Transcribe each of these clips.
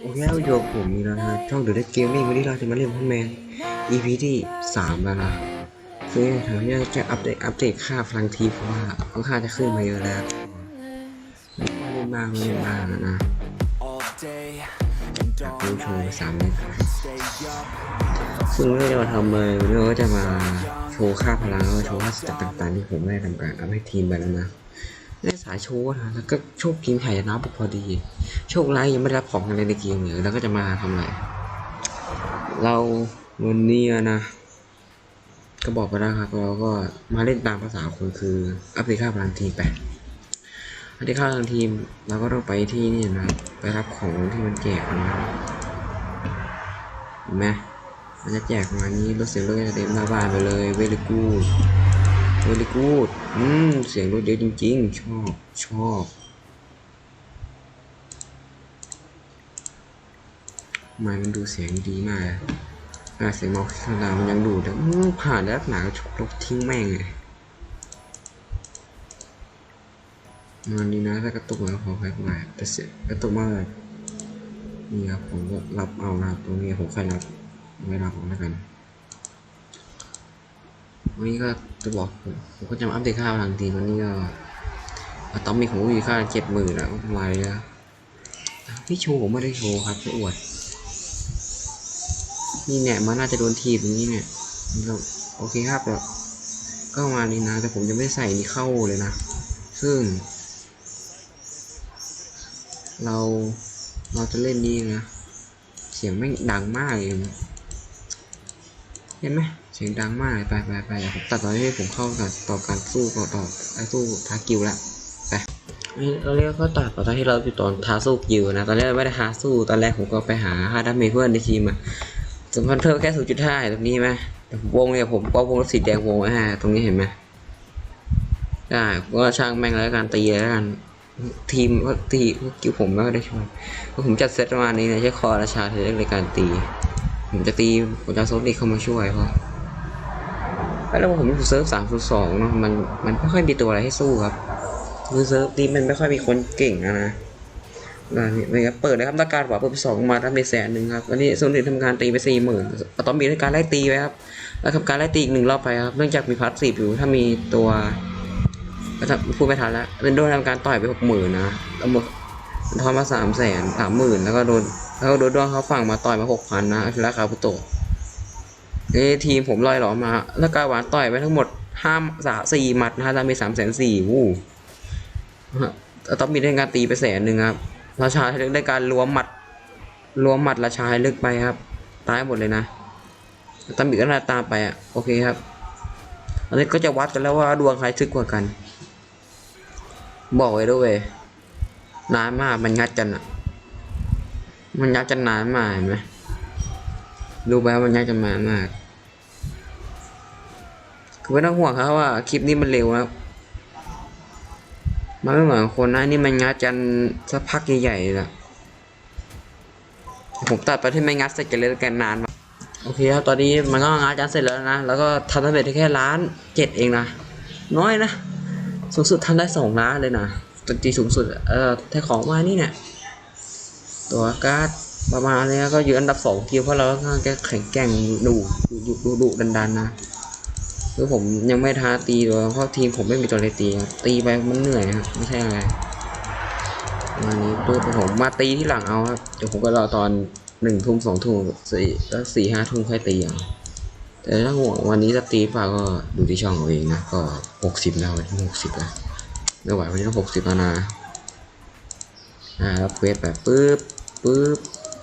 โอเคแล้วอยู่กับผมอีแล้วนะช่องเดอดเกมมิ่งวันนี้เราจะมาเล่นพันแมน EP ที่สามแล้วนะซึ่งทางนี้จะอัปเดตอัปเดตค่าพลังทีเพราะว่าค่อนข้างจะขึ้นมาเยอะแล้วมาเล่นบ้างไม่เล่นบ้างนะ all day and จาก all ดูโชว์สามเล่น Stay up, ซึ่งวันนี้มาทำเลยวันนี้เราก็จะมาโชว์ค่าพลังแล้วก็โชว์ค่าสเต็ปต่างๆที่ผมได้ทำการอัพให้ทีมไปแล้วนะ ในสายโชว์นะแล้วก็โชคทีมไทยชนะพอดี โชคร้ายยังไม่ได้รับของอะไรในเกมเลยแล้วก็จะมาทำอะไร เราวันนี้นะก็บอกไปแล้วครับเราก็มาเล่นตามภาษาคนคืออัพเดทค่าพลังทีมไปอัพเดทค่าพลังทีมเราก็ต้องไปที่นี่นะไปรับของที่มันแจกนะเห็นไหมมันจะแจกมานี้รถเสียงรถจะเต็มหน้าบ้านไปเลยเวลกู เวลิกูดอืม เสียงรถเยอะจริงๆ ชอบ ชอบมันมันดูเสียงดีมากเลยอ่าเสียงมาส์ข้างล่ามันยังดูดเลยอื้อผ่านแล้วหนาชกลบทิ้งแม่งเลยมันนี้นะถ้ากระตุกแล้วขอแพ้ไปแต่เสียกระตุกมากเลยนี่ครับผมก็รับเอานะตรงนี้ผมค่อยรับไม่รับผมแล้วกัน วันนี้ก็จะบอกผมก็จะมาอัปเดตค่าพลังทีวันนี้ก็อะตอมมีของผมอยู่ค่าเจ็ดหมื่นแล้วทำไมอะพี่โชว์ผมไม่ได้โชว์ครับจะอวด นี่เนี่ยมันน่าจะโดนทีบอย่างนี้เนี่ยก็โอเคครับแบบก็มานี้นะ แต่ผมจะไม่ใส่นี่เข้าเลยนะ ซึ่ง เราเราจะเล่นนี่นะ เสียงไม่ดังมากเลย ห็นไหมเสียงดังมากไปไปไปเดี๋ยวผมตัดตอนที่ผมเข้ากับต่อการสู้ต่อต่อไอ้สู้ท้ากิวละไปนี่ตอนแรกก็ตัดตอนที่เราอยู่ตอนท้าสู้กิวนะตอนแรกไม่ได้ท้าสู้ตอนแรกผมก็ไปหาฮาดาเมเพื่อนในทีมอะสมพันเทอร์แค่0.5ตรงนี้ไหมวงเนี่ยผมก็วงสีแดงวงไว้ฮะตรงนี้เห็นไหมได้ก็ช่างแม่งแล้วกันตีแล้วกันทีมก็ตีกิ้วผมไม่ได้ช่วยก็ผมจัดเซตประมาณนี้นะใช้คอราชาเทเล็กในการตี ผมจะตีผมจะโซนิกเข้ามาช่วยเพราะแล้วผมอยู่เซิร์ฟสามศูนสองเนาะมันมันไม่ค่อยมีตัวอะไรให้สู้ครับคือเซิร์ฟนี้มันไม่ค่อยมีคนเก่งอะนะนี่นะครับเปิดเลยครับต้องการกว่าเปิดไปสองมาทำเป็นแสนหนึ่งครับวันนี้ส่วนหนึ่งทำการตีไปสี่หมื่นตอนมีในการไล่ตีไว้ครับแล้วทำการไล่ตีอีกหนึ่งรอบไปครับเนื่องจากมีพัสซีฟอยู่ถ้ามีตัวพูดไม่ทันแล้วเป็นโดนทำการต่อยไปหกหมื่นนะแล้วหมดทอนมาสามแสนสามหมื่นแล้วก็โดน แล้วก็โดนดวงเขาฝั่งมาต่อยมาหกพันนะอาชิระคาบุโตะนี่ทีมผมลอยหลอมา แล้วกาหวานต่อยไปทั้งหมดห้าสามสี่หมัดนะฮะจะมีสามแสนสี่วู้ต้องมีในการตีไปแสนหนึ่งครับราชาให้ลึกได้การรวมหมัดรวมหมัดราชาให้ลึกไปครับ ตายหมดเลยนะตามบีก็น่าตามไปอะโอเคครับ อันนี้ก็จะวัดกันแล้วว่าดวงใครทึกกว่ากัน บอกไว้ด้วยเวยนานมากมันงัดกันอะ มันงัดกันนานมากเห็นไหมดูไปว่ามันงัดกันนานมากคือไม่ต้องห่วงครับว่าคลิปนี้มันเร็วครับมันไม่เหมือนคนนะนี่มันงัดกันสักพักใหญ่ๆลยนะผมตัดไปที่ไม่งัดเสร็จกันเลยแล้วกันนานมาโอเคครับตอนนี้มันก็งัดกันเสร็จแล้วนะแล้วก็ทำสำเร็จได้แค่ล้านเจ็ดเองนะน้อยนะสูงสุดทำได้สองล้านเลยนะตัวตีสูงสุดอะเออถ้ของมานี่เนี่ย ตัวการ์ดประมาณนี้ก็อยู่อันดับสองคิวเพราะเราก็ค่อนข้างแข็งแกร่งดุดุดุดุดันๆนะคือผมยังไม่ท้าตีเลยเพราะทีมผมไม่มีตัวอะไรตีตีไปมันเหนื่อยครับไม่ใช่อะไรวันนี้ตัวผมมาตีที่หลังเอาครับเดี๋ยวผมก็รอตอนหนึ่งทุ่มสองทุ่มสี่แล้วสี่ห้าทุ่มค่อยตีเอาแต่ถ้าห่วงวันนี้จะตีเปล่าก็ดูที่ช่องเอาเองนะก็หกสิบแล้ววันที่หกสิบแล้วไม่ไหววันนี้ต้องหกสิบแล้วนะอ่าแล้วเวสแบบปึ๊บ ปึ๊บ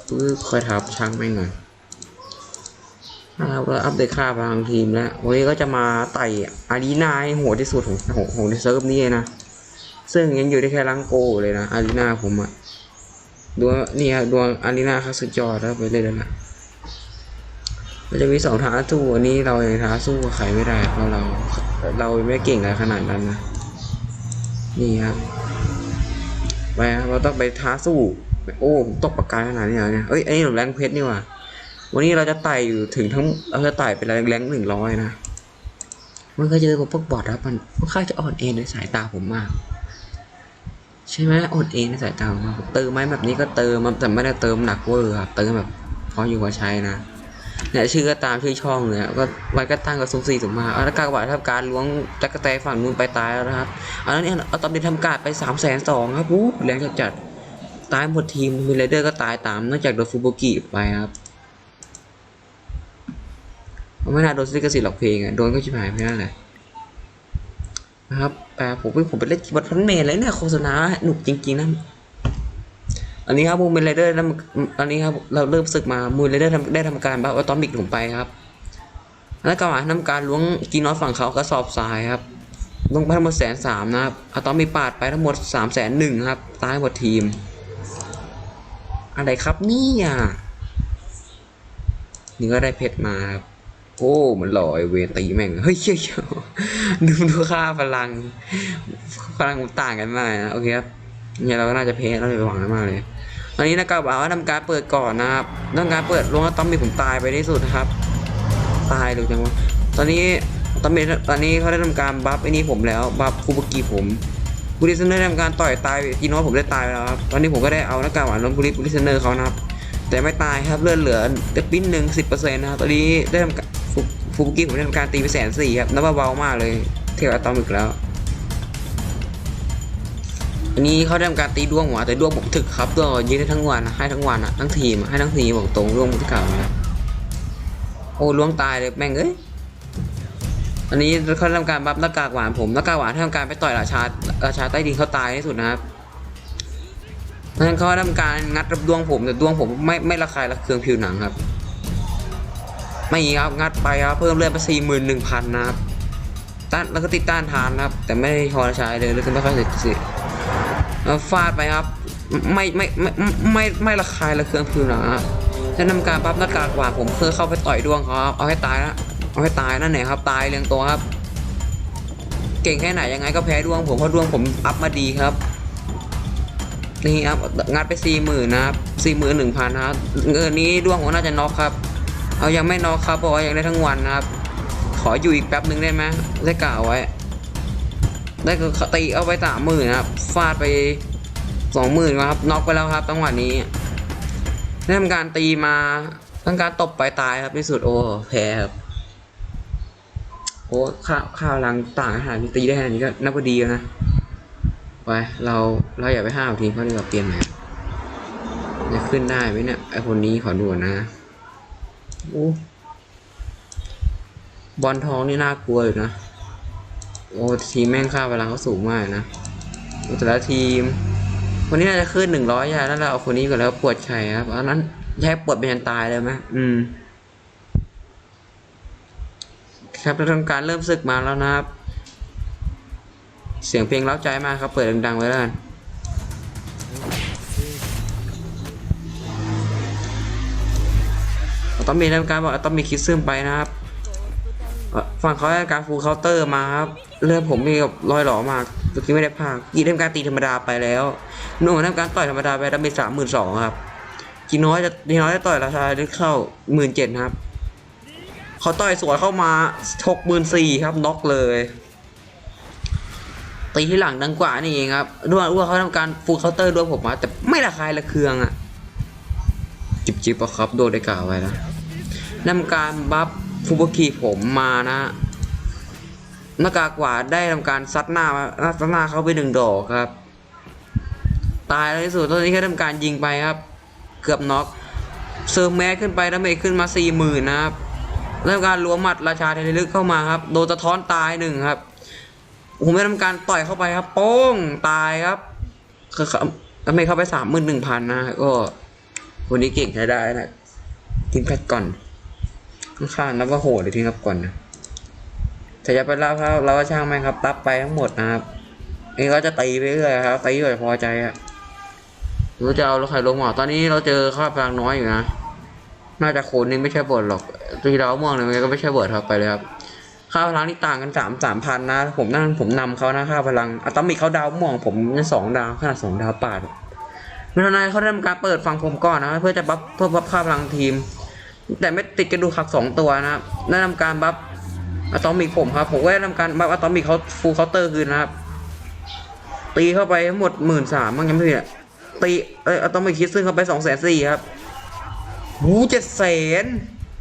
ปึ๊บค่อยทับช่างแม่งหน่อยนะครับแล้วอัปเดตค่าพลังทีมแล้ววันนี้ก็จะมาไต่อารีนาให้โหดที่สุดของของของในเซิร์ฟนี้นะ ซึ่งยังอยู่ได้แค่ลังโกเลยนะอารีนาผมอะดวงนี่ครับดวงอารีนาคัสุดยอดแล้วไปเลยแล้วนะมันจะมีสองท้าสู้อันนี้เรายังท้าสู้กับใครไม่ได้เพราะเราเราไม่เก่งอะไรขนาดนั้นนะนี่ครับไปครับเราต้องไปท้าสู้ โอ้ผมตกปากกาขนาดนี้เนี่ยเอ้ยไอ้หนุ่มแรงเพชรนี่ว่าวันนี้เราจะไต่อยู่ถึงทั้งเราจะไต่ไปแรงแรงหนึ่งร้อยนะมันก็เจอกับพวกบอทครับมันค่อนข้างจะอ่อนเอ็นในสายตาผมมาก ใช่ไหมอดเองในสายตาผมครับเติมไหมแบบนี้ก็เติมครับแต่ไม่ได้เติมหนักเวอร์ครับเติมแบบพออยู่พอใช้นะเนี่ยชื่อก็ตามชื่อช่องเลยอะก็ไว้ก็ตั้งกับสุ่มสี่สุ่มาเอาล้วกากบาททำการล้วงจักรแตฝั่งนู้นไปตายแล้วนะครับอันนั้นเนี่ยเอาตอนเด็นทำการไปสามแสนสองครับอู้แรงจัดจัด ตายหมดทีมมีไรเดอร์ก็ตายตามนอกจากโดนฟูโบกิไปครับไม่น่าโดนซิกสิทธิ์หรอกเพลงอะโดนก็ชิบหายไปนั่นแหละนะครับแต่ผมเป็นผมเป็นเล่นบัตรพันเมนเลยเนี่ยโฆษณาหนุกจริงๆนะอันนี้ครับมูเมนไรเดอร์อันนี้ครับเราเริ่มศึกมามูมนไรเดอร์ได้ทำการบัฟอตอมิกผมไปครับแล้วก็มาทำการล้วงกีนอตฝั่งเขากระสอบทรายครับลงไปทั้งหมดแสนสามนะครับอะตอมิกปาดไปทั้งหมดสามแสนหนึ่งครับตายหมดทีม อะไรครับเนี่ยนี่ก็ได้เพชรมาครับโอ้มันหล่อไอเวตีแม่ง เฮ้ยเชี่ยเชี่ยดูดูค่าพลัง พลังมันต่างกันมากนะ โอเคครับเนี่ยเราก็น่าจะเพเราไปหวังมากเลย ตอนนี้นะครับบอกว่าทำการเปิดก่อนนะครับทำการเปิดลงแล้วต้องมีผมตายไปที่สุดนะครับ ตายเลยจังวะ ตอนนี้ตอนนี้ตอนนี้เขาได้ทำการบัฟไอ้นี่ผมแล้ว บัฟคูบกิผม บูริสเนอร์ได้ทำการต่อยตายจีโน่ผมได้ตายไปแล้วครับตอนนี้ผมก็ได้เอาหน้ากากหวานลงบูริบูริสเนอร์เขานะครับแต่ไม่ตายครับเลือดเหลือแต่ปิ้นหนึ่งสิบเปอร์เซ็นต์นะครับตอนนี้ได้ทำการฟูบุกิผมได้ทำการตีไปแสนสี่ครับนับว่าเบามากเลยเทียบกับตอมิกแล้วอันนี้เขาได้ทำการตีดวงหัวแต่ดวงผมถึกครับดวงยืนได้ทั้งวันอะให้ทั้งวันอะทั้งทีมให้ทั้งทีมบอกตรงดวงมที่เก่านะโอ้ล่วงตายเลยแม่งเอ้ย อันนี้เขาทำการบัฟหน้ากากหวานผมหน้ากากหวานทำการไปต่อยราชาราชาใต้ดินเขาตายที่สุดนะครับนั้นเขาทำการงัดรับดวงผมแต่ดวงผมไม่ไม่ระคายระเคืองผิวหนังครับ ไม่ครับงัดไปครับเพิ่มเลือดไปสี่หมื่นหนึ่งพันนะครับต้านแล้วก็ติดต้านทานนะครับ แต่ไม่พอใช้เลยแล้วก็ไม่ค่อยเสร็จสิฟาดไปครับ ไม่ไม่ไม่ไม่ไม่ระคายระเคืองผิวหนังครับจะนำการปั๊บหน้ากากหวานผมเพื่อเข้าไปต่อยดวงเขาเอาให้ตายนะ เอาให้ตายนั่นแหละครับตายเรียงตัวครับ เก่งแค่ไหนยังไงก็แพ้ดวงผมเพราะดวงผมอัพมาดีครับนี่ครับงัดไปสี่หมื่นนะครับสี่หมื่นหนึ่งพันนะครับเงินนี้ดวงผมน่าจะน็อกครับ เอายังไม่น็อกครับเพราะว่ายังได้ทั้งวันนะครับ ขออยู่อีกแป๊บหนึ่งได้ไหมได้กล่าวไว้ ได้ก็ตีเอาไปสามหมื่นครับฟาดไปสองหมื่นครับน็อกไปแล้วครับจังหวะนี้ได้ทำการตีมาต้องการตบไปตายครับที่สุดโอ้แพ้ครับ โอ้ข้าวข้าวลังต่างอาหารตีได้ขนาดนี้ก็นับว่าดีแล้วนะไปเราเราอย่าไปห้าวทีมเขาดีกว่าเปลี่ยนใหม่จะขึ้นได้ไหมเนี่ยไอคนนี้ขอดูก่อนนะโอ้บอลทองนี่น่ากลัวอยู่นะโอ้ทีมแม่งค่าพลังเขาสูงมากนะอ้แต่ละทีมคนนี้น่าจะขึ้นหนึ่งร้อยยาแล้วเราเอาคนนี้ก่อนแล้วปวดไข่ครับอันนั้นแค่ปวดเป็นยันตายเลยไหมอืม ครับเราทำการเริ่มศึกมาแล้วนะครับ เสียงเพลงเร้าใจมากครับ เปิดดังๆไว้แล้วกันต้องมีทำการบอกต้องมีคิดซึมไปนะครับฝั่งเขาได้การฟูลเคาน์เตอร์มาครับเลือดผมมีกับรอยหลอมากเมื่อกี้ไม่ได้พากกีทำการตีธรรมดาไปแล้วหนุ่มทำการต่อยธรรมดาไปได้วไปสามหมื่นสองครับกีน้อยจะกีน้อยจะต่อยราชาได้เข้าหมื่นเจ็ดครับ เขาต่อยสวนเข้ามาหกหมื่นสี่ครับน็อกเลยตีที่หลังดังกว่านี่เองครับด้วยว่าเขาทำการฟูลเคาน์เตอร์ด้วยผมมาแต่ไม่ระคายระเคืองอะจิบจิบอะครับโดนได้กล่าวไว้แล้วนำการบัฟฟูบกิผมมานะนากากหวาได้ทำการซัดหน้าซัดหน้าเขาไปหนึ่งดอกครับ ตายแล้วที่สุดตอนนี้แค่ทำการยิงไปครับ เกือบน็อกเซิร์ฟแมสขึ้นไปดาเมขึ้นมาสี่หมื่นนะครับ แล้วการล้วงหมัดราชาเทเลลึกเข้ามาครับ โดนสะท้อนตายหนึ่งครับผมได้ทำการต่อยเข้าไปครับ โป้งตายครับคือดาเมเข้าไปสามหมื่นหนึ่งพันนะก็คนนี้เก่งใช้ได้นะทิ้งแพทก่อนค้างนับว่าโหดเลยที่รับก่อนนะแต่จะไปรับครับเราก็ช่างแม่งครับรับไปทั้งหมดนะครับเองก็จะตีไปเรื่อยครับตีไปพอใจอะรู้จะเอารถไฟลงหมอตอนนี้เราเจอค่าพลังน้อยอยู่นะ น่าจะโคนนึงไม่ใช่บทหรอกตีเราม่วงเลยมันก็ไม่ใช่บทครับไปเลยครับค่าพลังนี่ต่างกันสามสามพันนะ ผมนั่นผมนำเขานะค่าพลังอะตอมิกเขาดาวม่วงผมนี่สองดาวขนาดสองดาวปาดเมื่อนายเขาทำการเปิดฟังผมก่อนนะ เพื่อจะบัฟเพื่อบัฟค่าพลังทีม แต่ไม่ติดกระดูกหักสองตัวนะครับได้ทำการบัฟอะตอมิกผมครับ ผมก็ได้ทำการบัฟอะตอมิกเขาฟูลเคาน์เตอร์คืนนะครับตีเข้าไปทั้งหมดหมื่นสามมั้งยังไม่ผิดตีเอ้ยเอาต้องไปคิดซึ่งเข้าไปสองแสนสี่ครับ หูเจ็ดแสน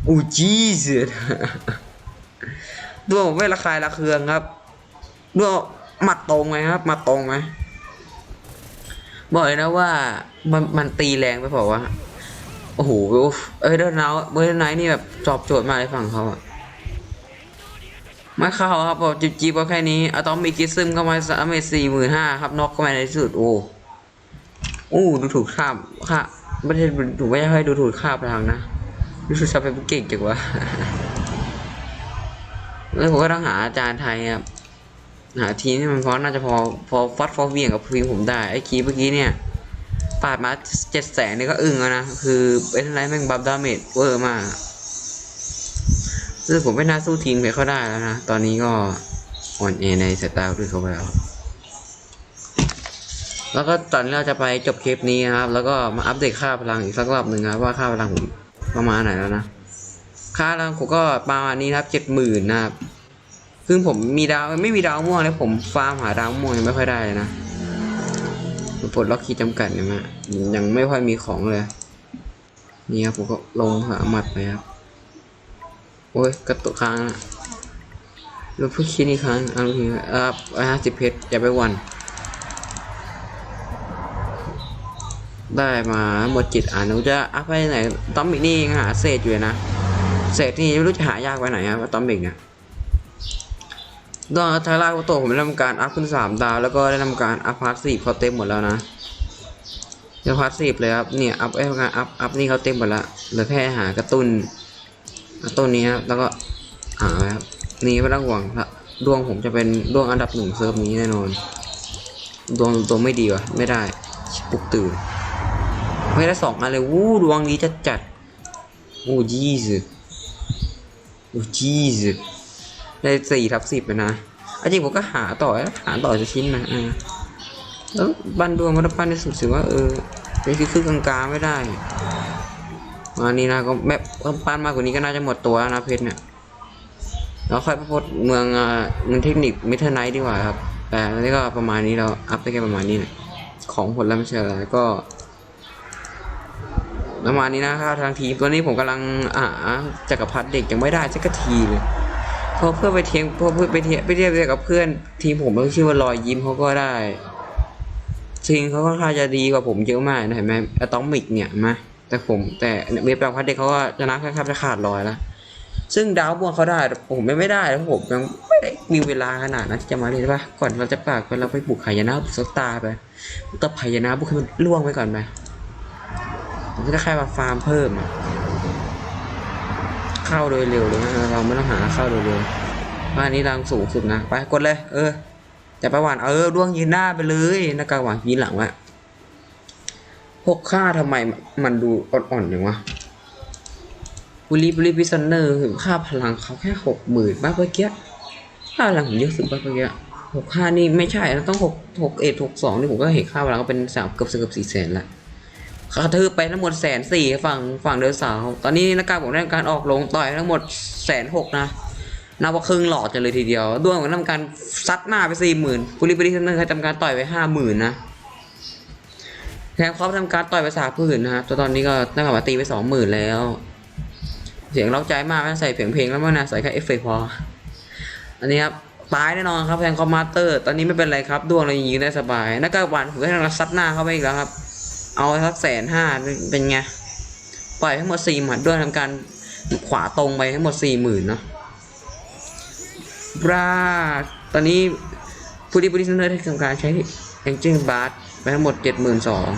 อู้จีสุดดวงผมไม่ระคายระเคืองครับด้วงหมัดตรงไหมครับหมัดตรงไหมบอกเลยนะว่ามันมันตีแรงไปเปล่าวะโอ้โหเอ้ยเดนาเบอร์ไนท์นี่แบบจอบโจทย์มากเลยฝั่งเขาอะไม่เข้าครับบอกจิบจีบก็แค่นี้อะตอมมีกิซึมเข้ามาสามเมสี่หมื่นห้าครับน็อกเข้ามาในที่สุดโอ้โอ้ดูถูกข้ามค่ะ ไม่ได้ดูไม่ใช่ดูถูกข้าพลังนะดูถูกชาวเป็นเก่งจังวะแล้วผมก็ต้องหาอาจารย์ไทยครับหาทีมที่มันพอน่าจะพอพอฟัดฟอเวียงกับทีมผมได้ไอ้คีเมื่อกี้เนี่ยปาดมาเจ็ดแสนนี่ก็อึ้งแล้วนะคือเป็นไรแม่งบัฟดาเมจเวอร์มากคือผมไม่น่าสู้ทีมเพเขาได้แล้วนะ ตอนนี้ก็อ่อนแอในสายตาด้วยเขาไปแล้ว แล้วก็ตอนนี้เราจะไปจบคลิปนี้นะครับ แล้วก็มาอัปเดตค่าพลังอีกสักรอบหนึ่งครับว่าค่าพลังผมประมาณไหนแล้วนะ ค่าพลังผมก็ประมาณนี้ครับเจ็ดหมื่นนะครับ ซึ่งผมมีดาวไม่มีดาวม่วงเลยผมฟาร์มหาดาวม่วงยังไม่ค่อยได้เลยนะปลดล็อกคีย์จำกัดเนี่ยมายังไม่ค่อยมีของเลย นี่ครับผมก็ลงหาหมัดไปครับ โอ้ยกระตุกค้างอะแล้วเพิ่งคิดอีกครั้งเอาทีอ่าห้าสิบเพชรอย่าไปวัน ได้มาหมดจิตอ่านหนูจะอัพไปไหนตอมบิกนี่หาเศษอยู่นะเศษนี่ไม่รู้จะหายากไปไหนครับตอมบิกเนี่ยดวงอัลทาร่าโตผมได้ทำการอัพขึ้นสามดาว แล้วก็ได้ทำการอัพพาร์ทสี่เขาเต็มหมดแล้วนะเดี๋ยวพาร์ทสี่เลยครับเนี่ยอัพไอ้การอัพอัพนี่เขาเต็มหมดแล้วเหลือแค่หากระตุ้นกระตุ้นนี้ครับแล้วก็หาครับนี่ไม่ต้องห่วงครับดวงผมจะเป็นดวงอันดับหนึ่งเซิร์ฟนี้แน่นอนดวงดวไม่ดีวะไม่ได้ปลุกตื่น ไม่ได้สองอันเลยวู้ดวงนี้จะจัดโอ้ยี่สิบโอ้ยี่สิบได้สี่ทับสิบนะอจริงผมก็หาต่อหาต่อจะชิ้นนะอ่าแล้วบันดวงมันปั้นในสุดถือว่าเออเป็นคือคือกลางๆไม่ได้อันนี้นะก็แบบปั้นมากกว่านี้ก็น่าจะหมดตัวแล้วนะเพชรเนี่ยแล้วค่อยไปพดเมืองเมืองเทคนิคมิเทอร์ไนท์ดีกว่าครับแต่นี้ก็ประมาณนี้เราอัพได้แค่ประมาณนี้แหละของผลแล้วไม่ใช่อะไรก็ ประมาณนี้นะครับทางทีมตัวนี้ผมกำลังอ่าจักรพรรดิเด็กยังไม่ได้สักทีเลยพอเพื่อไปเทียงพอเพื่อไปเทียไปเทียบกับเพื่อน ทีมผมมันชื่อว่ารอยยิ้มเขาก็ได้จริงเขาค่อนข้างจะดีกว่าผมเยอะมากนะเห็นไหมอะตอมิกเนี่ยเห็นไหมแต่ผมแต่เว็บแปลงพัดเด็กเขาก็ชนะแค่ครับจะขาดลอยแล้วซึ่งดาวบวงเขาได้ผมไม่ได้แล้วผมยังไม่ได้มีเวลาขนาดนั้นที่จะมาเลยใช่ปะก่อนเราจะปากไปเราไปบุกไหายนะบุกสตาร์ไปตบหายนะบุกให้มันล่วงไปก่อนไป ผมก็แค่มาฟาร์มเพิ่ม เข้าโดยเร็วเลยนะเราไม่ต้องหาเข้าโดยเร็วบ้านนี้รังสูงสุดนะ ไปกดเลย เออจะไปหวานเออดวงยืนหน้าไปเลยน้ากาหวานยืนหลังวะหกค่าทำไมมันดูอ่อนๆอย่างวะบุรีบุรีพิซนเนอร์ค่าพลังเขาแค่หกหมื่นบ้าเมื่อกี้ค่าพลังผมเยอะสุดบ้าเมื่อกี้หกค่านี่ไม่ใช่นะต้องหกหกเอ็ดหกสองนี่ผมก็เห็นค่าพลังก็เป็นสามเกือบเกือบสี่แสนละ เขาถือไปทั้งหมดแสนสี่ฝั่งฝั่งเดือสาว ตอนนี้นักการผมได้การออกลงต่อยทั้งหมดแสนหกนะนับว่าครึ่งหลอดจะเลยทีเดียวด้วงก็ทำการซัดหน้าไปสี่หมื่นปุริปริเทนเนอร์ทำการต่อยไปห้าหมื่นนะแทนครอปทำการต่อยไปสามหมื่นนะครับตอนนี้ก็ตั้งแต่ว่าตีไปสองหมื่นแล้ว เสียงเร้าใจมากไม่ใส่เสียงเพลงแล้วมั้งนะใส่แค่เอฟเฟกพอ อันนี้ครับตายแน่นอนครับแทนคอมมาสเตอร์ ตอนนี้ไม่เป็นไรครับด้วงเรายิงได้สบายนักการบานผมก็ทำการซัดหน้าเข้าไปอีกแล้วครับ เอาสักแสนห้าเป็นไงปล่อยทั้งหมดสี่หมัดด้วยทำการขวาตรงไปทั้งหมดสี่หมื่นเนาะบราตอนนี้ผู้ที่บริษัทเนอร์ได้ทำการใช้แองจิ้งบาร์ไปทั้งหมดเจ็ดหมื่นสอง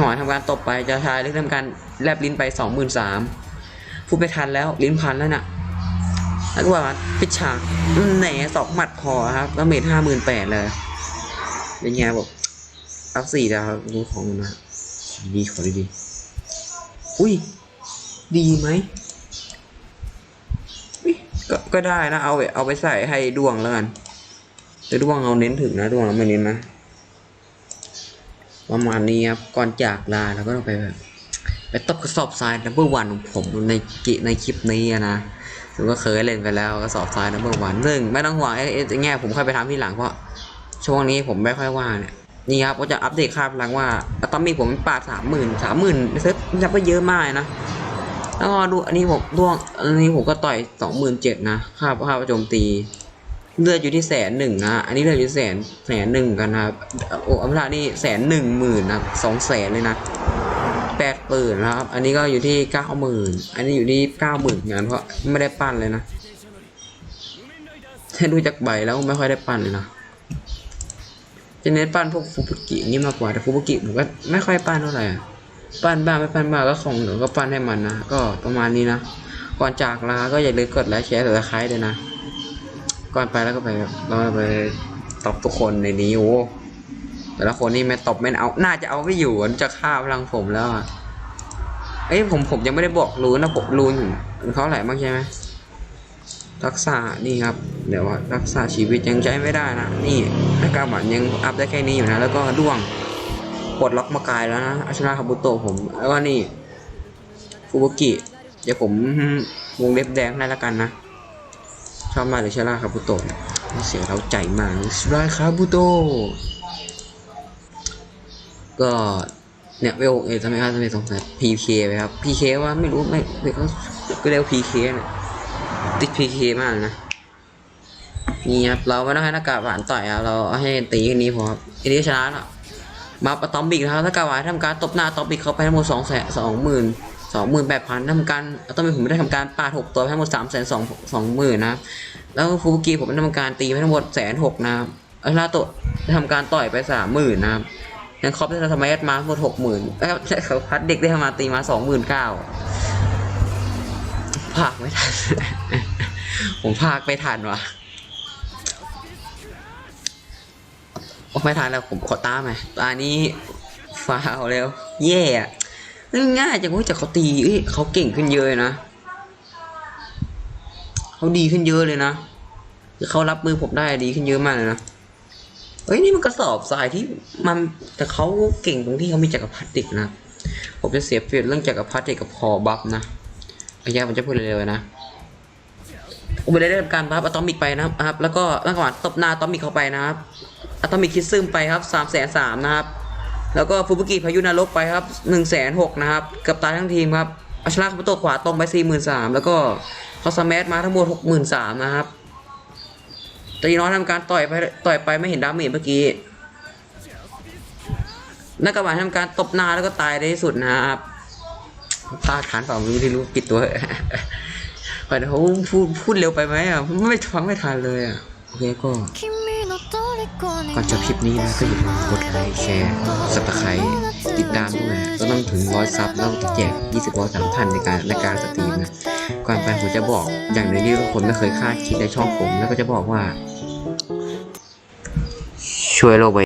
หอยทำการตบไปจะชายได้ทำการแลบลิ้นไปสองหมื่นสามพูดไปทันแล้วลิ้นพันแล้วน่ะแล้วก็ว่าพิชฉากแหนสองหมัดพอครับแล้วเมทห้าหมื่นแปดเลยเป็นไงบอก อัพสี่ดาวดูของนะดีขอดีดีอุ้ย ดีไหมก็ก็ได้นะ เอาเอาไปใส่ให้ดวงแล้วกันแต่ดวงเอาเน้นถึงนะดวงเราไม่เน้นนะ ประมาณนี้ครับ ก่อนจากลาเราก็ต้องไปแบบไปตบกระสอบทรายนัมเบอร์วันของผมในกิในคลิปนี้นะซึ่งก็เคยเล่นไปแล้วกระสอบทรายนัมเบอร์วันซึ่งไม่ต้องห่วงไอ้ไอ้แง่ผมค่อยไปทำที่หลังเพราะช่วงนี้ผมไม่ค่อยว่างเนี่ย นี่ครับก็จะอัปเดตค่าพลังว่าอะตอมมีผมปาดสามหมื่นสามหมื่นเซิร์ฟนับว่าเยอะมากนะแล้วก็ดูอันนี้ผมดวงอันนี้ผมก็ต่อยสองหมื่นเจ็ดนะค่าค่าโจมตี เลือดอยู่ที่แสนหนึ่งนะอันนี้เลือดอยู่ที่แสนแสนหนึ่งกันนะครับโอ้อัมพานี่แสนหนึ่งหมื่นนะสองแสนเลยนะแปดปืนนะครับ อันนี้ก็อยู่ที่เก้าหมื่นอันนี้อยู่ที่เก้าหมื่นงานเพราะไม่ได้ปั้นเลยนะถ้าดูจากใบแล้วไม่ค่อยได้ปั้นเลยนะ จะเน้นปั้นพวกฟูบุกินี่มากกว่าแต่ฟูบุกิผมก็ไม่ค่อยปั้นเท่าไหร่ปั้นบ้างไม่ปั้นบ้างก็ของหนูก็ปั้นให้มันนะก็ประมาณนี้นะก่อนจากลาก็อย่าลืมกดไลค์แชร์สับสไครด้วยนะก่อนไปแล้วก็ไปเราไปตบทุกคนในนี้โอ้แต่ละคนนี่ไม่ตบไม่เอา น่าจะเอาไม่อยู่จะฆ่าพลังผมแล้วอะเอ้ยผมผมยังไม่ได้บอกรูนนะผมรูนเขาเท่าไหร่บ้างใช่ไหม รักษา นี่ครับ เดี๋ยวว่ารักษาชีวิตยังใช้ไม่ได้นะ นี่หน้ากากหมันยังอัพได้แค่นี้อยู่นะ แล้วก็ด้วงปลดล็อกมากายแล้วนะอาชนาคาบุโตผม แล้วก็นี่ฟูบุกิ เดี๋ยวผมวงเล็บแดงให้แล้วกันนะ ชอบมากเลยช่ล่ะคาบุโตเสียงเราใจมากสไลคาบุโต ก็เนี่ยเวลเอทำไมครับทำไมสงสัย PK ไปครับ PK ว่าไม่รู้ไม่เขาก็เรียกว่า PK เนี่ย ติด PK มากนะ นี่ครับ เราไม่ต้องให้น้ากาหวานต่อยครับเราเอาให้ตีค่นี้พอครับทีนี้ชนะแล้วมาปะตอมบิกนะครับถ้ากาหวานทำการตบหน้าตอมบิกเขาไปทั้งหมดสองแสนสองหมื่นสองหมื่นแปดพันทำการตอมบิกผมไม่ได้ทำการปาดหกตัวไปทั้งหมดสามแสนสองสองหมื่นนะครับแล้วฟูบุกิผมได้ทำการตีไปทั้งหมดแสนหกนะครับอาราโตะได้ทำการต่อยไปสามหมื่นนะครับยังครอปได้ทำไมเอสมาทั้งหมดหกหมื่นแล้วเขาพัดเด็กได้ทำมาตีมาสองหมื่นเก้าภาคไม่ทัน ผมภาคไม่ทันวะไม่ทันแล้วผมขอตามไหมตานี้ฟาวแล้วแย่อะง่ายจังว้ยแต่เขาตีเขาเก่งขึ้นเยอะเลยนะเขาดีขึ้นเยอะเลยนะคือเขารับมือผมได้ดีขึ้นเยอะมากเลยนะเฮ้ยนี่มันกระสอบทรายที่มันแต่เขาเก่งตรงที่เขามีจักรพรรดิกนะผมจะเสียเปรียบเรื่องจักรพรรดิกับพอบัฟนะอายาผมจะพูดเร็วๆนะ ผมไม่ได้ได้ทำการบัฟอะตอมิกไปนะครับ แล้วก็เมื่อก่อนตบหน้าอะตอมิกเข้าไปนะครับอะตอมิกคิดซึมไปครับสามแสนสามนะครับ แล้วก็ฟูบุกิพายุนรกไปครับหนึ่งแสนหกนะครับเกับตายทั้งทีมครับอัชราคาบุโตขวาตรงไปสี่หมื่นสามแล้วก็เขาสแมัมาทั้งหมดหกหมื่นสามนะครับตีน้อยทำการต่อยไปต่อยไปไม่เห็นดาเมจเมื่อกี้นักกระบาดทำการตบหน้าแล้วก็ตายในที่สุดนะครับพลาดฐานเปล่าไม่รู้ที่รู้ปิดตัว ขอเดี๋ยวเขาพูดพูดเร็วไปไหมอะไม่ฟังไม่ทันเลยอะโอเคก็ก่อนจบคลิปนี้นะก็อย่าลืมกดไลค์แชร์สับตะไคร้ติดตามด้วยก็ต้องถึงร้อยซับแล้วจะแจก20ร้อยสามพันในการในการสตรีมนะก่อนไปผมจะบอกอย่างหนึ่งที่ทุกคนไม่เคยคาดคิดในช่องผมแล้วก็จะบอกว่า ช่วยโลกใบ